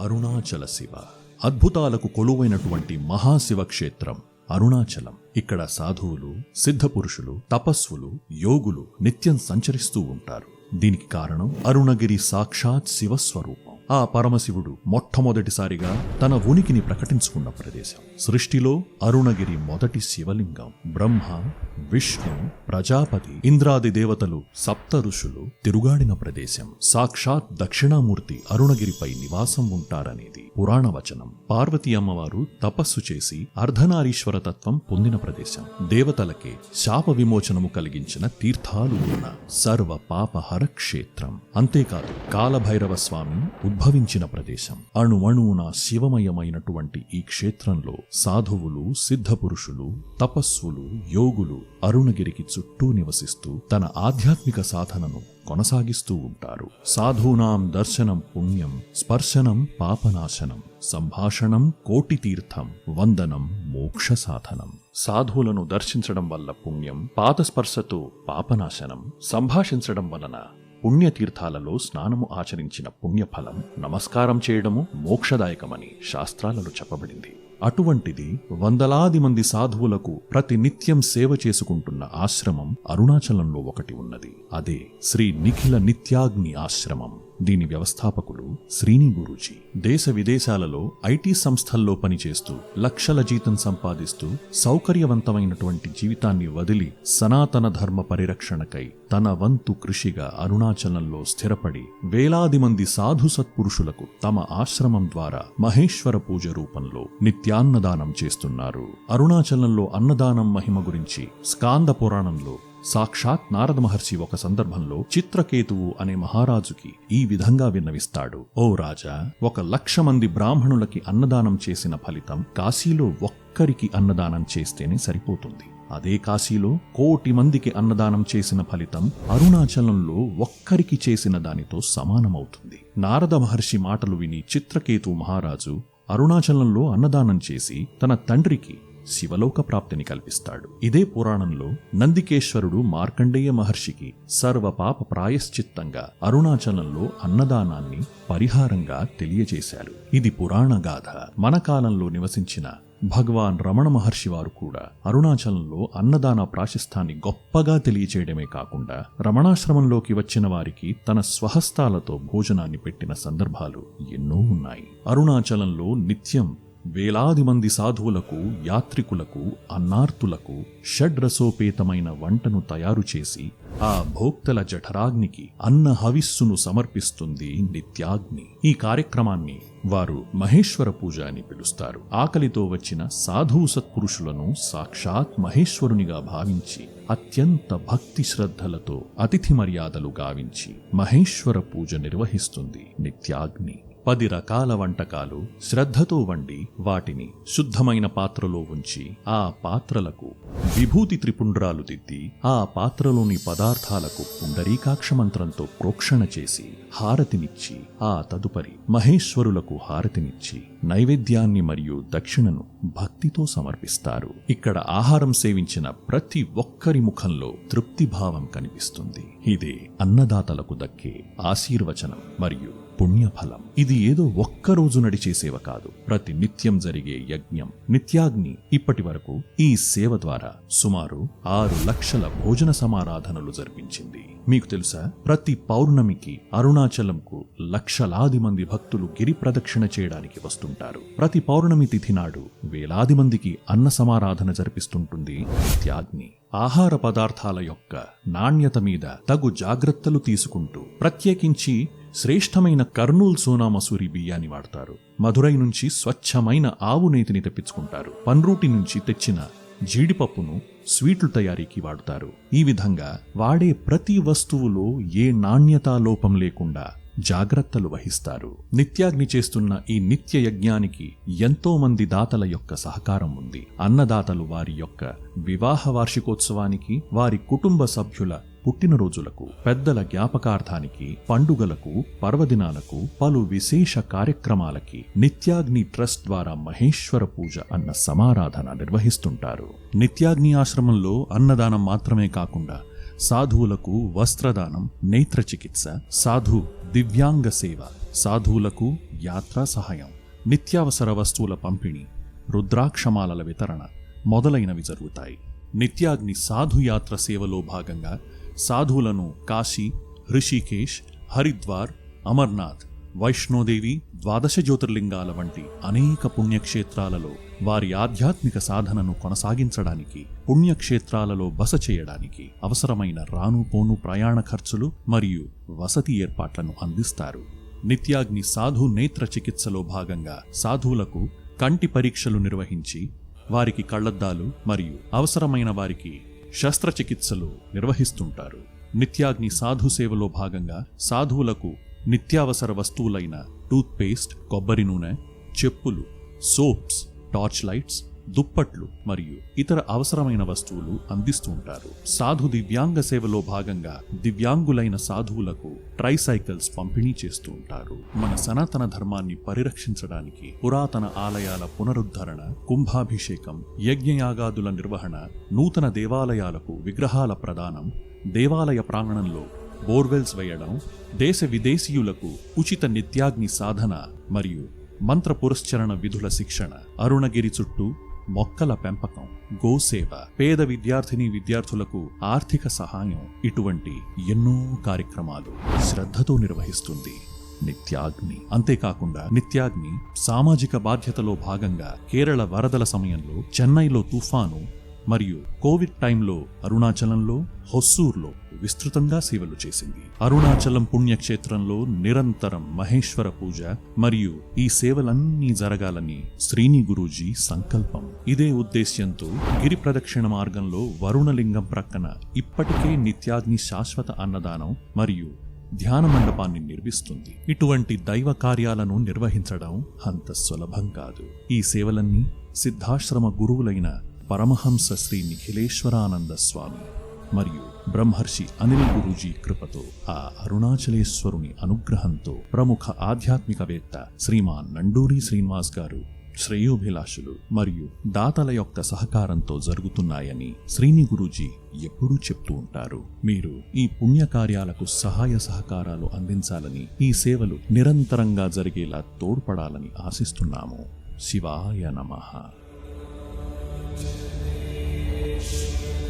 అరుణాచల శివ. అద్భుతాలకు కొలువైనటువంటి మహాశివక్షేత్రం అరుణాచలం. ఇక్కడ సాధువులు సిద్ధపురుషులు తపస్సులు యోగులు నిత్యం సంచరిస్తూ ఉంటారు. దీనికి కారణం అరుణగిరి సాక్షాత్ శివస్వరూపం. ఆ పరమశివుడు మొట్టమొదటిసారిగా తన ఉనికిని ప్రకటించుకున్న ప్రదేశం. సృష్టిలో అరుణగిరి మొదటి శివలింగం. బ్రహ్మ విష్ణు ప్రజాపతి ఇంద్రాది దేవతలు సప్త ఋషులు తిరుగాడిన ప్రదేశం. సాక్షాత్ దక్షిణామూర్తి అరుణగిరిపై నివాసం ఉంటారనేది పురాణ వచనం. పార్వతీ అమ్మవారు తపస్సు చేసి అర్ధనారీశ్వర తత్వం పొందిన ప్రదేశం. దేవతలకే శాప విమోచనము కలిగించిన తీర్థాలు ఉన్న సర్వ పాపహర క్షేత్రం. అంతేకాదు కాలభైరవ స్వామి ఉద్భవించిన ప్రదేశం. అణు అణువున శివమయమైనటువంటి ఈ క్షేత్రంలో సాధువులు సిద్ధపురుషులు తపస్సులు యోగులు అరుణగిరికి చుట్టూ నివసిస్తూ తన ఆధ్యాత్మిక సాధనను కొనసాగిస్తూ ఉంటారు. సాధూనాం దర్శనం పుణ్యం స్పర్శనం పాపనాశనం సంభాషణం కోటి తీర్థం వందనం మోక్ష సాధనం సాధువులను దర్శించడం వల్ల పుణ్యం పాదస్పర్శతో పాపనాశనం సంభాషించడం వలన పుణ్యతీర్థాలలో స్నానము ఆచరించిన పుణ్యఫలం నమస్కారం చేయడము మోక్షదాయకమని శాస్త్రాలలో చెప్పబడింది. అటువంటిది వందలాది మంది సాధువులకు ప్రతి నిత్యం సేవ చేసుకుంటున్న ఆశ్రమం అరుణాచలంలో ఒకటి ఉన్నది. అదే శ్రీ నిఖిల నిత్యాగ్ని ఆశ్రమం. దీని వ్యవస్థాపకులు శ్రీని గురూజీ. దేశ విదేశాలలో ఐటీ సంస్థల్లో పనిచేస్తూ లక్షల జీతం సంపాదిస్తూ సౌకర్యవంతమైనటువంటి జీవితాన్ని వదిలి సనాతన ధర్మ పరిరక్షణకై తన వంతు కృషిగా అరుణాచలంలో స్థిరపడి వేలాది మంది సాధు సత్పురుషులకు తమ ఆశ్రమం ద్వారా మహేశ్వర పూజ రూపంలో నిత్యాన్నదానం చేస్తున్నారు. అరుణాచలంలో అన్నదానం మహిమ గురించి స్కాంద పురాణంలో సాక్షాత్ నారద మహర్షి ఒక సందర్భంలో చిత్రకేతువు అనే మహారాజుకి ఈ విధంగా విన్నవిస్తాడు. ఓ రాజా ఒక లక్ష మంది బ్రాహ్మణులకి అన్నదానం చేసిన ఫలితం కాశీలో ఒక్కరికి అన్నదానం చేస్తేనే సరిపోతుంది. అదే కాశీలో కోటి మందికి అన్నదానం చేసిన ఫలితం అరుణాచలంలో ఒక్కరికి చేసిన దానితో సమానమవుతుంది. నారద మహర్షి మాటలు విని చిత్రకేతు మహారాజు అరుణాచలంలో అన్నదానం చేసి తన తండ్రికి శివలోక ప్రాప్తిని కల్పిస్తాడు. ఇదే పురాణంలో నందికేశ్వరుడు మార్కండేయ మహర్షికి సర్వ పాప ప్రాయశ్చిత్తంగా అరుణాచలంలో అన్నదానాన్ని పరిహారంగా తెలియజేశారు. ఇది పురాణ గాథ. మన కాలంలో నివసించిన భగవాన్ రమణ మహర్షి వారు కూడా అరుణాచలంలో అన్నదాన ప్రాశస్తాన్ని గొప్పగా తెలియచేయడమే కాకుండా రమణాశ్రమంలోకి వచ్చిన వారికి తన స్వహస్తాలతో భోజనాన్ని పెట్టిన సందర్భాలు ఎన్నో ఉన్నాయి. అరుణాచలంలో నిత్యం వేలాది మంది సాధువులకు యాత్రికులకు అన్నార్తులకు షడ్రసోపేతమైన వంటను తయారు చేసి ఆ భోక్తల జఠరాగ్నికి అన్న హవిస్సును సమర్పిస్తుంది నిత్యాగ్ని. ఈ కార్యక్రమాన్ని వారు మహేశ్వర పూజ అని పిలుస్తారు. ఆకలితో వచ్చిన సాధువు సత్పురుషులను సాక్షాత్ మహేశ్వరునిగా భావించి అత్యంత భక్తి శ్రద్ధలతో అతిథి మర్యాదలు గావించి మహేశ్వర పూజ నిర్వహిస్తుంది నిత్యాగ్ని. పది రకాల వంటకాలు శ్రద్ధతో వండి వాటిని శుద్ధమైన పాత్రలో ఉంచి ఆ పాత్రలకు విభూతి త్రిపుండ్రాలు దిద్ది ఆ పాత్రలోని పదార్థాలకు పుండరీకాక్ష మంత్రంతో ప్రోక్షణ చేసి హారతినిచ్చి ఆ తదుపరి మహేశ్వరులకు హారతినిచ్చి నైవేద్యాన్ని మరియు దక్షిణను భక్తితో సమర్పిస్తారు. ఇక్కడ ఆహారం సేవించిన ప్రతి ఒక్కరి ముఖంలో తృప్తిభావం కనిపిస్తుంది. ఇదే అన్నదాతలకు దక్కే ఆశీర్వచనం. మరియు పుణ్యఫలం. ఇది ఏదో ఒక్క రోజు నడిచే సేవ కాదు. ప్రతి నిత్యం జరిగే యజ్ఞం నిత్యాగ్ని ఇప్పటి వరకు ఈ సేవ ద్వారా సుమారు ఆరు లక్షల భోజన సమారాధనలు జరిపించింది. మీకు తెలుసా? ప్రతి పౌర్ణమికి అరుణాచలంకు లక్షలాది మంది భక్తులు గిరి ప్రదక్షిణ చేయడానికి వస్తుంటారు. ప్రతి పౌర్ణమి తిథి నాడు వేలాది మందికి అన్న సమారాధన జరిపిస్తుంటుంది నిత్యాగ్ని. ఆహార పదార్థాల యొక్క నాణ్యత మీద తగు జాగ్రత్తలు తీసుకుంటూ ప్రత్యేకించి శ్రేష్టమైన కర్నూల్ సోనా మసూరి బియ్యాన్ని వాడతారు. మధురై నుంచి స్వచ్ఛమైన ఆవు నేతిని తెప్పించుకుంటారు. పన్రూటి నుంచి తెచ్చిన జీడిపప్పును స్వీట్లు తయారీకి వాడుతారు. ఈ విధంగా వాడే ప్రతి వస్తువులో ఏ నాణ్యతా లోపం లేకుండా జాగ్రత్తలు వహిస్తారు. నిత్యాగ్ని చేస్తున్న ఈ నిత్య యజ్ఞానికి ఎంతో మంది దాతల యొక్క సహకారం ఉంది. అన్నదాతలు వారి యొక్క వివాహ వార్షికోత్సవానికి వారి కుటుంబ సభ్యుల పుట్టినరోజులకు పెద్దల జ్ఞాపకార్థానికి పండుగలకు పర్వదినాలకు పలు విశేష కార్యక్రమాలకి నిత్యాగ్ని ట్రస్ట్ ద్వారా మహేశ్వర పూజ అన్న సమారాధన నిర్వహిస్తుంటారు. నిత్యాగ్ని ఆశ్రమంలో అన్నదానం మాత్రమే కాకుండా సాధువులకు వస్త్రదానం నేత్ర చికిత్స సాధు దివ్యాంగ సేవ సాధువులకు యాత్రా సహాయం నిత్యావసర వస్తువుల పంపిణీ రుద్రాక్షమాలల వితరణ మొదలైనవి జరుగుతాయి. నిత్యాగ్ని సాధుయాత్ర సేవలో భాగంగా సాధువులను కాశీ హృషికేశ్ హరిద్వార్ అమర్నాథ్ వైష్ణోదేవి ద్వాదశ జ్యోతిర్లింగాల వంటి అనేక పుణ్యక్షేత్రాలలో వారి ఆధ్యాత్మిక సాధనను కొనసాగించడానికి పుణ్యక్షేత్రాలలో బస చేయడానికి అవసరమైన రాను పోను ప్రయాణ ఖర్చులు మరియు వసతి ఏర్పాట్లను అందిస్తారు. నిత్యాగ్ని సాధు నేత్ర చికిత్సలో భాగంగా సాధువులకు కంటి పరీక్షలు నిర్వహించి వారికి కళ్ళద్దాలు మరియు అవసరమైన వారికి శస్త్రచికిత్సలు నిర్వహిస్తుంటారు. నిత్యాగ్ని సాధు సేవలో భాగంగా సాధువులకు నిత్యావసర వస్తువులైన టూత్పేస్ట్ కొబ్బరి నూనె చెప్పులు సోప్స్ టార్చ్ లైట్స్ దుప్పట్లు మరియు ఇతర అవసరమైన వస్తువులు అందిస్తూ ఉంటారు. సాధు దివ్యాంగ సేవలో భాగంగా దివ్యాంగులైన సాధువులకు ట్రైసైకిల్స్ పంపిణీ చేస్తూ ఉంటారు. మన సనాతన ధర్మాన్ని పరిరక్షించడానికి పురాతన ఆలయాల పునరుద్ధరణ కుంభాభిషేకం యజ్ఞయాగాదుల నిర్వహణ నూతన దేవాలయాలకు విగ్రహాల ప్రదానం దేవాలయ ప్రాంగణంలో బోర్వెల్స్ వేయడం దేశ విదేశీయులకు ఉచిత నిత్యాగ్ని సాధన మరియు మంత్ర పురస్చరణ విధుల శిక్షణ అరుణగిరి చుట్టూ మొక్కల పెంపకం గోసేవ పేద విద్యార్థిని విద్యార్థులకు ఆర్థిక సహాయం ఇటువంటి ఎన్నో కార్యక్రమాలు శ్రద్ధతో నిర్వహిస్తుంది నిత్యాగ్ని. అంతేకాకుండా నిత్యాగ్ని సామాజిక బాధ్యతలో భాగంగా కేరళ వరదల సమయంలో చెన్నైలో తుఫాను మరియు కోవిడ్ టైంలో అరుణాచలంలో హొస్సూర్లో విస్తృతంగా సేవలు చేసింది. అరుణాచలం పుణ్యక్షేత్రంలో నిరంతరం మహేశ్వర పూజ మరియు ఈ సేవలన్నీ జరగాలని శ్రీని గురూజీ సంకల్పం. ఇదే ఉద్దేశ్యంతో గిరి ప్రదక్షిణ మార్గంలో వరుణలింగం ప్రక్కన ఇప్పటికే నిత్యాగ్ని శాశ్వత అన్నదానం మరియు ధ్యాన మండపాన్ని నిర్మిస్తుంది. ఇటువంటి దైవ కార్యాలను నిర్వహించడం అంత సులభం కాదు. ఈ సేవలన్నీ సిద్ధాశ్రమ గురువులైన పరమహంస శ్రీ నిఖిలేశ్వరానంద స్వామి మరియు బ్రహ్మర్షి అనిల్ గురూజీ కృపతో ఆ అరుణాచలేశ్వరుని అనుగ్రహంతో ప్రముఖ ఆధ్యాత్మికవేత్త శ్రీమాన్ నండూరి శ్రీనివాస్ గారు శ్రేయోభిలాషులు మరియు దాతల యొక్క సహకారంతో జరుగుతున్నాయని శ్రీని గురూజీ ఎప్పుడూ చెప్తూ ఉంటారు. మీరు ఈ పుణ్యకార్యాలకు సహాయ సహకారాలు అందించాలని ఈ సేవలు నిరంతరంగా జరిగేలా తోడ్పడాలని ఆశిస్తున్నాము. శివాయ నమః. Peace.